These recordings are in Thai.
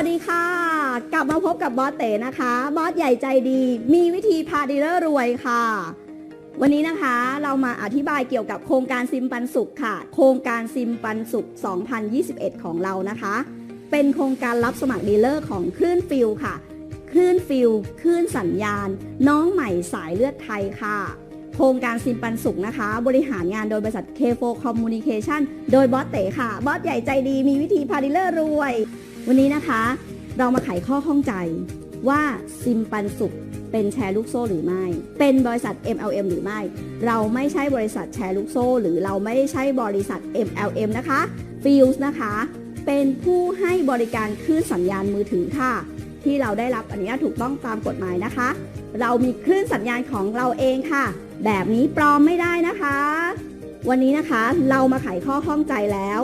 วัสดีค่ะ กลับมาพบกับบอสเต๋นะคะ บอสใหญ่ใจดี มีวิธีพาดีลเลอร์รวยค่ะ วันนี้นะคะเรามาอธิบายเกี่ยวกับโครงการซิมปันสุขค่ะ โครงการซิมปันสุข 2021 ของเรานะคะ เป็นโครงการรับสมัครดีลเลอร์ของคลื่นฟิลค่ะ คลื่นฟิลคลื่นสัญญาณ น้องใหม่สายเลือดไทยค่ะ โครงการซิมปันสุขนะคะ บริหารงานโดยบริษัท K4 Communication โดยบอสเต๋ค่ะ บอสใหญ่ใจดี มีวิธีพาดีลเลอร์รวย วันนี้นะคะ เรามาไขข้อข้องใจว่าซิมปันสุขเป็นแชร์ลูกโซ่หรือไม่ เป็นบริษัท MLM หรือไม่ เราไม่ใช่บริษัทแชร์ลูกโซ่ หรือเราไม่ใช่บริษัท MLM นะคะฟิลส์นะคะ เป็นผู้ให้บริการคลื่นสัญญาณมือถือค่ะ ที่เราได้รับอนุญาตถูกต้องตามกฎหมายนะคะ เรามีคลื่นสัญญาณของเราเองค่ะ แบบนี้ปลอมไม่ได้นะคะ วันนี้นะคะเรามาไขข้อข้องใจแล้ว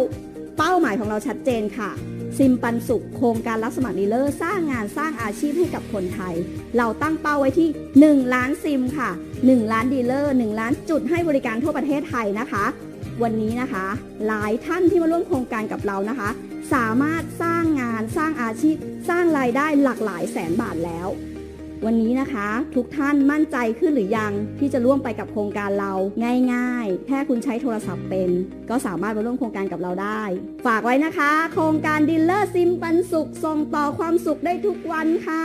เป้าหมายของเราชัดเจนค่ะ ซิมปันสุขโครงการรับสมัครดีลเลอร์สร้างงานสร้างอาชีพให้กับคนไทย เราตั้งเป้าไว้ที่ 1 ล้านซิมค่ะ 1 ล้านดีลเลอร์ 1 ล้านจุดให้บริการทั่วประเทศไทยนะคะ วันนี้นะคะ หลายท่านที่มาร่วมโครงการกับเรานะคะ สามารถสร้างงานสร้างอาชีพ สร้างรายได้หลากหลายแสนบาทแล้ว วันนี้นะคะ ทุกท่านมั่นใจขึ้นหรือยังที่จะร่วมไปกับโครงการเราง่าย ๆ แค่คุณใช้โทรศัพท์เป็น ก็สามารถมาร่วมโครงการกับเราได้ ฝากไว้นะคะ โครงการดิลเลอร์ซิมปันสุขส่งต่อความสุขได้ทุกวันค่ะ